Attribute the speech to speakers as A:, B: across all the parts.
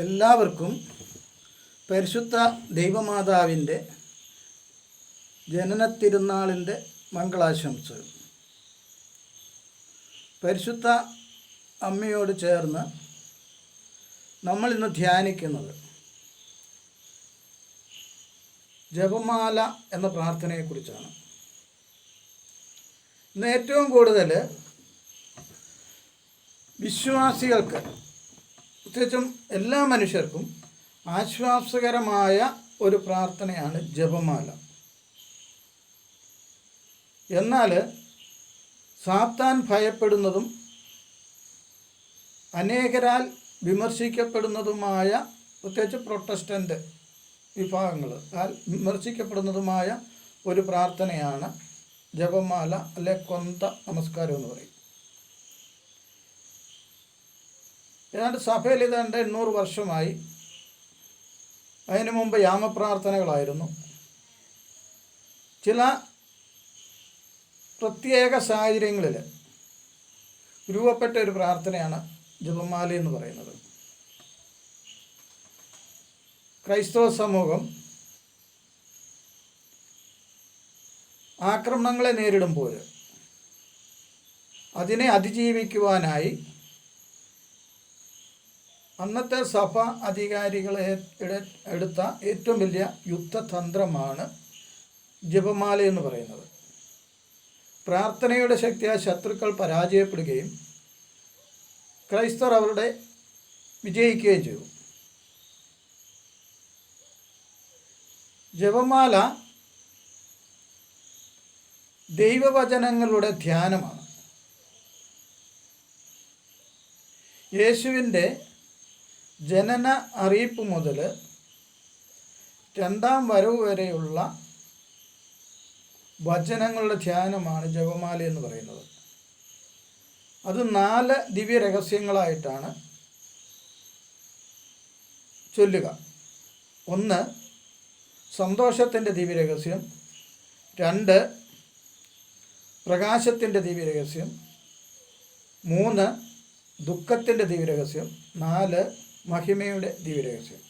A: എല്ലാവർക്കും പരിശുദ്ധ ദൈവമാതാവിന്റെ ജനനത്തിരുന്നാളിന്റെ മംഗളാശംസകൾ. പരിശുദ്ധ അമ്മയോട് ചേർന്ന് നമ്മൾ ഇന്ന് ധ്യാനിക്കുന്നത് ജപമാല എന്ന പ്രാർത്ഥനയെക്കുറിച്ചാണ്. ഇന്ന് ഏറ്റവും കൂടുതൽ വിശ്വാസികൾക്ക് പ്രത്യേകിച്ചും എല്ലാ മനുഷ്യർക്കും ആശ്വാസകരമായ ഒരു പ്രാർത്ഥനയാണ് ജപമാല. എന്നാൽ സാത്താൻ ഭയപ്പെടുന്നതും അനേകരാൽ വിമർശിക്കപ്പെടുന്നതുമായ പ്രത്യേകിച്ച് പ്രൊട്ടസ്റ്റന്റ് വിഭാഗങ്ങൾ വിമർശിക്കപ്പെടുന്നതുമായ ഒരു പ്രാർത്ഥനയാണ് ജപമാല അല്ലെ കൊന്ത നമസ്കാരം എന്ന് പറയും. ഏതാണ്ട് സഭയിൽ ഏതാണ്ട് എണ്ണൂറ് വർഷമായി. അതിനു മുമ്പ് യാമപ്രാർത്ഥനകളായിരുന്നു. ചില പ്രത്യേക സാഹചര്യങ്ങളിൽ രൂപപ്പെട്ട ഒരു പ്രാർത്ഥനയാണ് ജപമാല എന്ന് പറയുന്നത്. ക്രൈസ്തവ സമൂഹം ആക്രമണങ്ങളെ നേരിടുമ്പോൾ അതിനെ അതിജീവിക്കുവാനായി അന്നത്തെ സഭ അധികാരികളെ എടുത്ത ഏറ്റവും വലിയ യുദ്ധതന്ത്രമാണ് ജപമാല എന്ന് പറയുന്നത്. പ്രാർത്ഥനയുടെ ശക്തിയാൽ ശത്രുക്കൾ പരാജയപ്പെടുകയും ക്രൈസ്തവർ അവരുടെ വിജയിക്കുകയും ചെയ്തു. ജപമാല ദൈവവചനങ്ങളുടെ ധ്യാനമാണ്. യേശുവിന്റെ ജനന അറിയിപ്പ് മുതൽ രണ്ടാം വരവ് വരെയുള്ള വചനങ്ങളുടെ ധ്യാനമാണ് ജപമാല എന്ന് പറയുന്നത്. അത് നാല് ദിവ്യ രഹസ്യങ്ങളായിട്ടാണ് ചൊല്ലുക. ഒന്ന് സന്തോഷത്തിന്റെ ദിവ്യരഹസ്യം രണ്ട് പ്രകാശത്തിന്റെ ദിവ്യരഹസ്യം മൂന്ന് ദുഃഖത്തിന്റെ ദിവ്യരഹസ്യം നാല് മഹിമയുടെ ദിവ്യരഹസ്യം.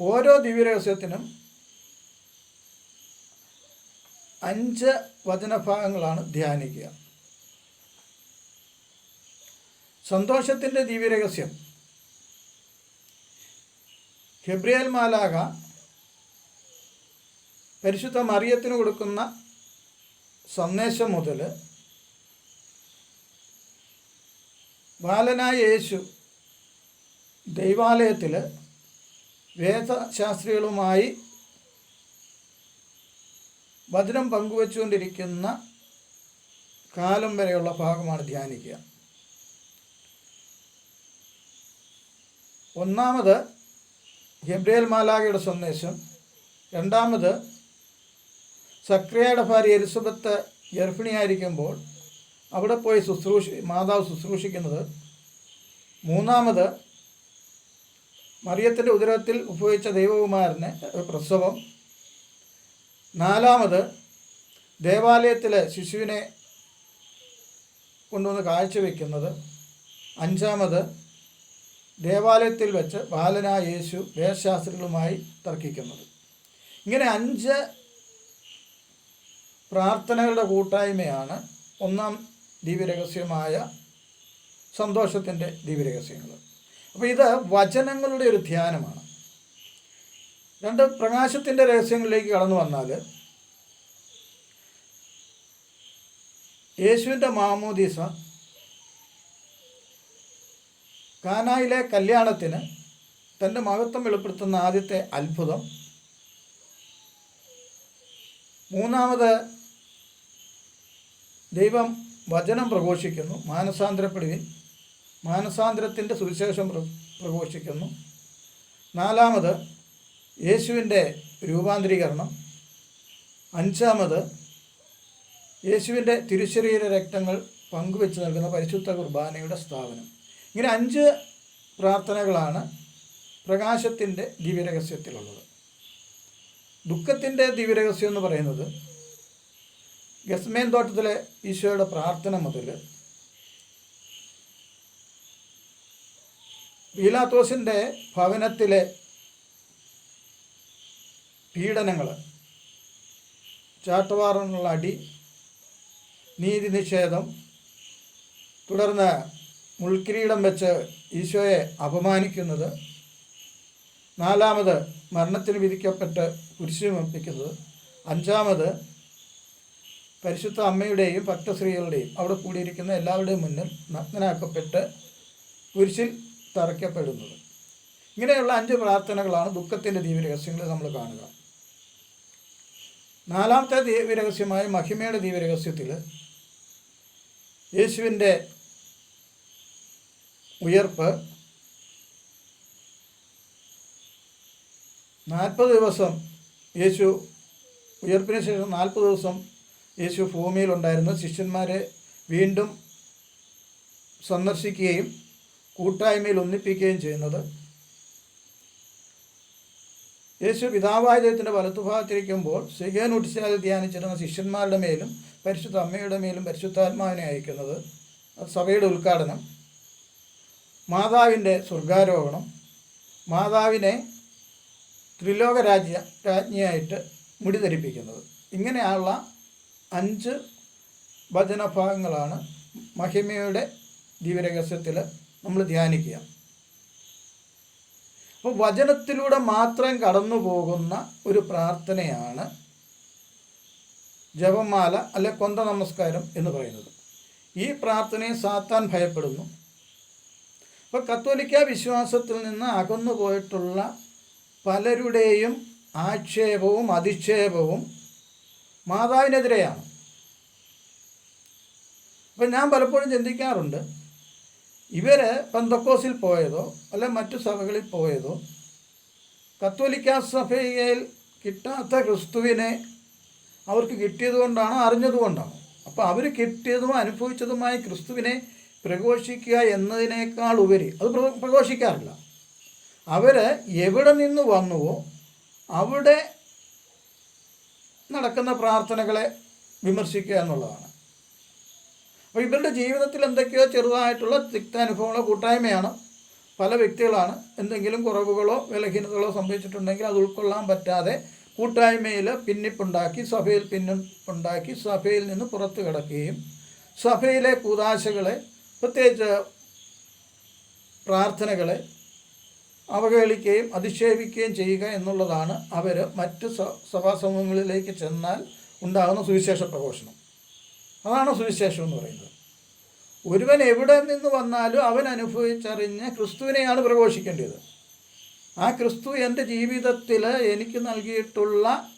A: ഓരോ ദിവ്യരഹസ്യത്തിനും അഞ്ച് വചനഭാഗങ്ങളാണ് ധ്യാനിക്കുക. സന്തോഷത്തിന്റെ ദിവ്യരഹസ്യം. ഹെബ്രിയൽ മാലാക പരിശുദ്ധ മറിയത്തിന് കൊടുക്കുന്ന സന്ദേശം മുതൽ ബാലനായ യേശു ദൈവാലയത്തിൽ വേദശാസ്ത്രികളുമായി വചനം പങ്കുവച്ചുകൊണ്ടിരിക്കുന്ന കാലം വരെയുള്ള ഭാഗമാണ് ധ്യാനിക്കുക. ഒന്നാമത് ഗബ്രിയേൽ മാലാഗയുടെ സന്ദേശം. രണ്ടാമത് സക്രിയയുടെ ഭാര്യ എലിസബത്ത് ഗർഭിണിയായിരിക്കുമ്പോൾ അവിടെ പോയി ശുശ്രൂഷ മാതാവ് ശുശ്രൂഷിക്കുന്നത്. മൂന്നാമത് മറിയത്തിന്റെ ഉദരത്തിൽ ഉപയോഗിച്ച ദൈവകുമാരനെ പ്രസവം. നാലാമത് ദേവാലയത്തിലെ ശിശുവിനെ കൊണ്ടുവന്ന് കാഴ്ചവെക്കുന്നത്. അഞ്ചാമത് ദേവാലയത്തിൽ വെച്ച് ബാലനായ യേശു വേദശാസ്ത്രികളുമായി തർക്കിക്കുന്നത്. ഇങ്ങനെ അഞ്ച് പ്രാർത്ഥനകളുടെ കൂട്ടായ്മയാണ്. ഒന്നാം ദിവ്യരഹസ്യമായ സന്തോഷത്തിന്റെ ദിവ്യരഹസ്യങ്ങൾ. അപ്പോൾ ഇത് വചനങ്ങളുടെ ഒരു ധ്യാനമാണ്. രണ്ട് പ്രകാശത്തിന്റെ രഹസ്യങ്ങളിലേക്ക് കടന്നു വന്നാൽ യേശുവിന്റെ മാമോദീസ കാനായിലെ കല്യാണത്തിന് തന്റെ മഹത്വം വെളിപ്പെടുത്തുന്ന ആദ്യത്തെ അത്ഭുതം മൂന്നാമത് ദൈവം വചനം പ്രഘോഷിക്കുന്നു മാനസാന്തരപ്പെടുവിൻ. മാനസാന്തരത്തിന്റെ സുവിശേഷം പ്രഘോഷിക്കുന്നു. നാലാമത് യേശുവിന്റെ രൂപാന്തരീകരണം. അഞ്ചാമത് യേശുവിന്റെ തിരുശരീര രക്തങ്ങൾ പങ്കുവെച്ച് നൽകുന്ന പരിശുദ്ധ കുർബാനയുടെ സ്ഥാപനം. ഇങ്ങനെ അഞ്ച് പ്രാർത്ഥനകളാണ് പ്രകാശത്തിന്റെ ദിവ്യരഹസ്യത്തിലുള്ളത്. ദുഃഖത്തിന്റെ ദിവ്യരഹസ്യം എന്ന് പറയുന്നത് ഗസ്മേൻ തോട്ടത്തിലെ ഈശോയുടെ പ്രാർത്ഥന മുതൽ പീലാത്തോസിന്റെ ഭവനത്തിലെ പീഡനങ്ങൾ ചാട്ടവാറിനുള്ള അടി നീതി നിഷേധം തുടർന്ന് മുൾക്കിരീടം വെച്ച് ഈശോയെ അപമാനിക്കുന്നത് നാലാമത് മരണത്തിന് വിധിക്കപ്പെട്ട് കുരിശുമർപ്പിക്കുന്നത് അഞ്ചാമത് പരിശുദ്ധ അമ്മയുടെയും ഭക്തശ്രീകളുടെയും അവിടെ കൂടിയിരിക്കുന്ന എല്ലാവരുടെയും മുന്നിൽ നഗ്നനാക്കപ്പെട്ട് കുരിശിൽ തറയ്ക്കപ്പെടുന്നത്. ഇങ്ങനെയുള്ള അഞ്ച് പ്രാർത്ഥനകളാണ് ദുഃഖത്തിന്റെ ദീപരഹസ്യങ്ങൾ നമ്മൾ കാണുക. നാലാമത്തെ ദീപരഹസ്യമായ മഹിമയുടെ ദീപരഹസ്യത്തിൽ യേശുവിന്റെ ഉയർപ്പ് നാൽപ്പത് ദിവസം യേശു ഉയർപ്പിന് ശേഷം നാൽപ്പത് ദിവസം യേശു ഭൂമിയിലുണ്ടായിരുന്നു ശിഷ്യന്മാരെ വീണ്ടും സന്ദർശിക്കുകയും കൂട്ടായ്മയിൽ ഒന്നിപ്പിക്കുകയും ചെയ്യുന്നത്. യേശു പിതാവായ ദൈവത്തിന്റെ വലത്തുഭാഗത്തിരിക്കുമ്പോൾ സിഗേൻ ഉടിച്ചാൽ ധ്യാനിച്ചിരുന്ന ശിഷ്യന്മാരുടെ മേലും പരിശുദ്ധ അമ്മയുടെ മേലും പരിശുദ്ധാത്മാവിനെ അയക്കുന്നത്. അത് സഭയുടെ ഉദ്ഘാടനം. മാതാവിന്റെ സ്വർഗാരോഹണം. മാതാവിനെ ത്രിലോക രാജ്യ രാജ്ഞിയായിട്ട് മുടി ധരിപ്പിക്കുന്നത്. ഇങ്ങനെയുള്ള അഞ്ച് ഭജനഭാഗങ്ങളാണ് മഹിമയുടെ ദിവ്യരഹസ്യത്തിൽ നമ്മൾ ധ്യാനിക്കുക. അപ്പോൾ വചനത്തിലൂടെ മാത്രം കടന്നു പോകുന്ന ഒരു പ്രാർത്ഥനയാണ് ജപമാല അല്ലെ കൊന്ത നമസ്കാരം എന്ന് പറയുന്നത്. ഈ പ്രാർത്ഥനയെ സാത്താൻ ഭയപ്പെടുന്നു. അപ്പോൾ കത്തോലിക്ക വിശ്വാസത്തിൽ നിന്ന് അകന്നു പോയിട്ടുള്ള പലരുടെയും ആക്ഷേപവും അധിക്ഷേപവും മാതാവിനെതിരെയാണ്. അപ്പം ഞാൻ പലപ്പോഴും ചിന്തിക്കാറുണ്ട് ഇവർ പന്തക്കോസിൽ പോയതോ അല്ലെ മറ്റു സഭകളിൽ പോയതോ കത്തോലിക്ക സഭയിൽ കിട്ടാത്ത ക്രിസ്തുവിനെ അവർക്ക് കിട്ടിയതുകൊണ്ടാണോ അറിഞ്ഞതുകൊണ്ടാണോ അപ്പോൾ അവർ കിട്ടിയതും അനുഭവിച്ചതുമായ ക്രിസ്തുവിനെ പ്രഘോഷിക്കുക എന്നതിനേക്കാൾ ഉപരി അത് പ്രഘോഷിക്കാറില്ല. അവർ എവിടെ നിന്ന് വന്നുവോ അവിടെ നടക്കുന്ന പ്രാർത്ഥനകളെ വിമർശിക്കുക എന്നുള്ളതാണ്. അപ്പോൾ ഇവരുടെ ജീവിതത്തിൽ എന്തൊക്കെയോ ചെറുതായിട്ടുള്ള തിക്താനുഭവങ്ങളോ കൂട്ടായ്മയാണ് പല വ്യക്തികളാണ് എന്തെങ്കിലും കുറവുകളോ വിലഹീനതകളോ സംഭവിച്ചിട്ടുണ്ടെങ്കിൽ അത് ഉൾക്കൊള്ളാൻ പറ്റാതെ കൂട്ടായ്മയിൽ പിന്നിപ്പുണ്ടാക്കി സഭയിൽ പിന്നിപ്പുണ്ടാക്കി സഭയിൽ നിന്ന് പുറത്തു കിടക്കുകയും സഭയിലെ കൂതാശകളെ പ്രത്യേകിച്ച് പ്രാർത്ഥനകളെ അവഹേളിക്കുകയും അധിക്ഷേപിക്കുകയും ചെയ്യുക എന്നുള്ളതാണ് അവർ മറ്റ് സഭാസമൂഹങ്ങളിലേക്ക് സഭാ സമൂഹങ്ങളിലേക്ക് ചെന്നാൽ ഉണ്ടാകുന്ന സുവിശേഷ പ്രഘോഷണം. അതാണ് സുവിശേഷം എന്ന് പറയുന്നത്. ഒരുവൻ എവിടെ നിന്ന് വന്നാലും അവൻ അനുഭവിച്ചറിഞ്ഞ് ക്രിസ്തുവിനെയാണ് പ്രഘോഷിക്കേണ്ടത്. ആ ക്രിസ്തു എന്റെ ജീവിതത്തിൽ എനിക്ക് നൽകിയിട്ടുള്ള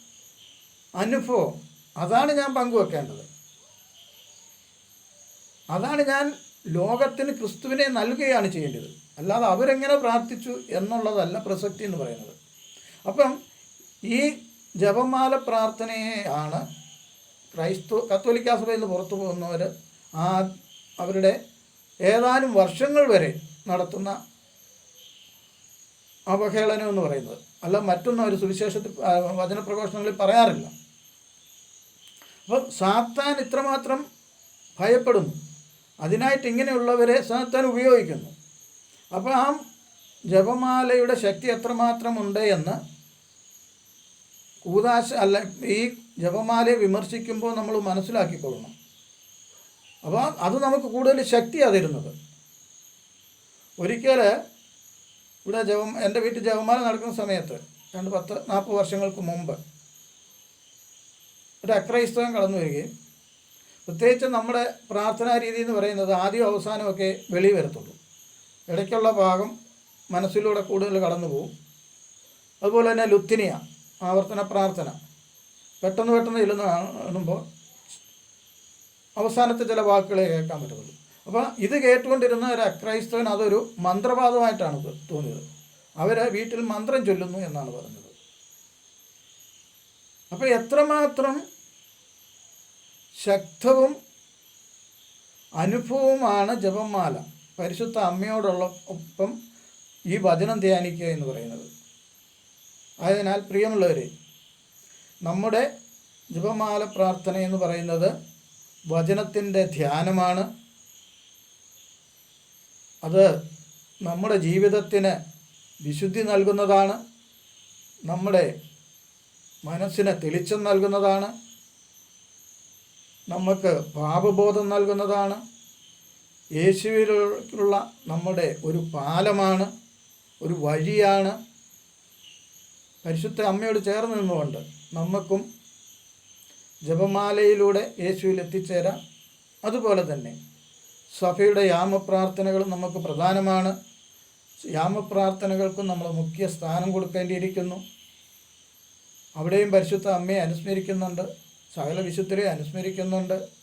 A: അനുഭവം അതാണ് ഞാൻ പങ്കുവെക്കേണ്ടത്. അതാണ് ഞാൻ ലോകത്തിന് ക്രിസ്തുവിനെ നൽകുകയാണ് ചെയ്യേണ്ടത്. അല്ലാതെ അവരെങ്ങനെ പ്രാർത്ഥിച്ചു എന്നുള്ളതല്ല പ്രസക്തി എന്ന് പറയുന്നത്. അപ്പം ഈ ജപമാല പ്രാർത്ഥനയെയാണ് ക്രൈസ്തവ കത്തോലിക്കാ സഭയിൽ നിന്ന് പുറത്തു പോകുന്നവർ ആ അവരുടെ ഏതാനും വർഷങ്ങൾ വരെ നടത്തുന്ന അവഹേളനം എന്ന് പറയുന്നത്. അല്ല മറ്റൊന്നും അവർ സുവിശേഷത്തിൽ വചനപ്രഘോഷണങ്ങളിൽ പറയാറില്ല. അപ്പം സാത്താൻ ഇത്രമാത്രം ഭയപ്പെടുന്നു. അതിനായിട്ട് ഇങ്ങനെയുള്ളവരെ സാത്താൻ ഉപയോഗിക്കുന്നു. അപ്പോൾ ആ ജപമാലയുടെ ശക്തി എത്രമാത്രം ഉണ്ട് എന്ന് കൂതാശ അല്ല ഈ ജപമാലയെ വിമർശിക്കുമ്പോൾ നമ്മൾ മനസ്സിലാക്കിക്കൊള്ളണം. അപ്പോൾ അത് നമുക്ക് കൂടുതൽ ശക്തിയാണ് തരുന്നത്. ഒരിക്കൽ ഇവിടെ ജപം എന്റെ വീട്ടിൽ ജപമാല നടക്കുന്ന സമയത്ത് രണ്ട് പത്ത് നാൽപ്പത് വർഷങ്ങൾക്ക് മുമ്പ് ഒരു അക്രൈസ്തവൻ കടന്നു വരികയും പ്രത്യേകിച്ച് നമ്മുടെ പ്രാർത്ഥനാ രീതി എന്ന് പറയുന്നത് ആദ്യം അവസാനമൊക്കെ വെളി വരത്തുള്ളൂ. ഇടയ്ക്കുള്ള ഭാഗം മനസ്സിലൂടെ കൂടുതൽ കടന്നു പോകും. അതുപോലെ തന്നെ ലുത്തിനിയ ആവർത്തന പ്രാർത്ഥന. പെട്ടെന്ന് പെട്ടെന്ന് ചെല്ലുന്ന കാണുമ്പോൾ അവസാനത്തെ ചില വാക്കുകളെ കേൾക്കാൻ പറ്റത്തുള്ളൂ. അപ്പോൾ ഇത് കേട്ടുകൊണ്ടിരുന്ന ഒരു അക്രൈസ്തവൻ അതൊരു മന്ത്രവാദമായിട്ടാണ് തോന്നിയത്. അവർ വീട്ടിൽ മന്ത്രം ചൊല്ലുന്നു എന്നാണ് പറഞ്ഞത്. അപ്പോൾ എത്രമാത്രം ശക്തവും അനുഭവവുമാണ് ജപമാല. പരിശുദ്ധ അമ്മയോടുള്ള ഒപ്പം ഈ വചനം ധ്യാനിക്കുക എന്ന് പറയുന്നത്. ആയതിനാൽ പ്രിയമുള്ളവരെ നമ്മുടെ ജപമാല പ്രാർത്ഥന എന്ന് പറയുന്നത് വചനത്തിന്റെ ധ്യാനമാണ്. അത് നമ്മുടെ ജീവിതത്തിന് വിശുദ്ധി നൽകുന്നതാണ്. നമ്മുടെ മനസ്സിന് തെളിച്ചം നൽകുന്നതാണ്. നമുക്ക് പാപബോധം നൽകുന്നതാണ്. യേശുവിലുള്ള നമ്മുടെ ഒരു പാലമാണ് ഒരു വഴിയാണ്. പരിശുദ്ധ അമ്മയോട് ചേർന്ന് നിന്നുകൊണ്ട് നമുക്കും ജപമാലയിലൂടെ യേശുവിൽ എത്തിച്ചേരാം. അതുപോലെ തന്നെ സഭയുടെ യാമപ്രാർത്ഥനകൾ നമുക്ക് പ്രധാനമാണ്. യാമപ്രാർത്ഥനകൾക്കും നമ്മൾ മുഖ്യ സ്ഥാനം കൊടുക്കേണ്ടിയിരിക്കുന്നു. അവിടെയും പരിശുദ്ധ അമ്മയെ അനുസ്മരിക്കുന്നുണ്ട്. സകല വിശുദ്ധരെ അനുസ്മരിക്കുന്നുണ്ട്.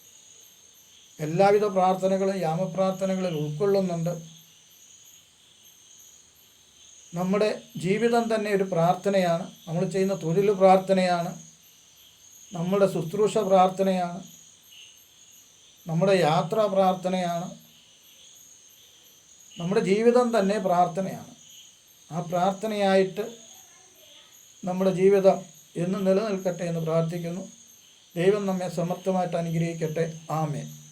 A: എല്ലാവിധ പ്രാർത്ഥനകളും യാമപ്രാർത്ഥനകളിൽ ഉൾക്കൊള്ളുന്നുണ്ട്. നമ്മുടെ ജീവിതം തന്നെ ഒരു പ്രാർത്ഥനയാണ്. നമ്മൾ ചെയ്യുന്ന തൊഴിൽ പ്രാർത്ഥനയാണ്. നമ്മുടെ ശുശ്രൂഷ പ്രാർത്ഥനയാണ്. നമ്മുടെ യാത്ര പ്രാർത്ഥനയാണ്. നമ്മുടെ ജീവിതം തന്നെ പ്രാർത്ഥനയാണ്. ആ പ്രാർത്ഥനയായിട്ട് നമ്മുടെ ജീവിതം എന്നും നിലനിൽക്കട്ടെ എന്ന് പ്രാർത്ഥിക്കുന്നു. ദൈവം നമ്മെ സമർത്ഥമായിട്ട് അനുഗ്രഹിക്കട്ടെ. ആമേൻ.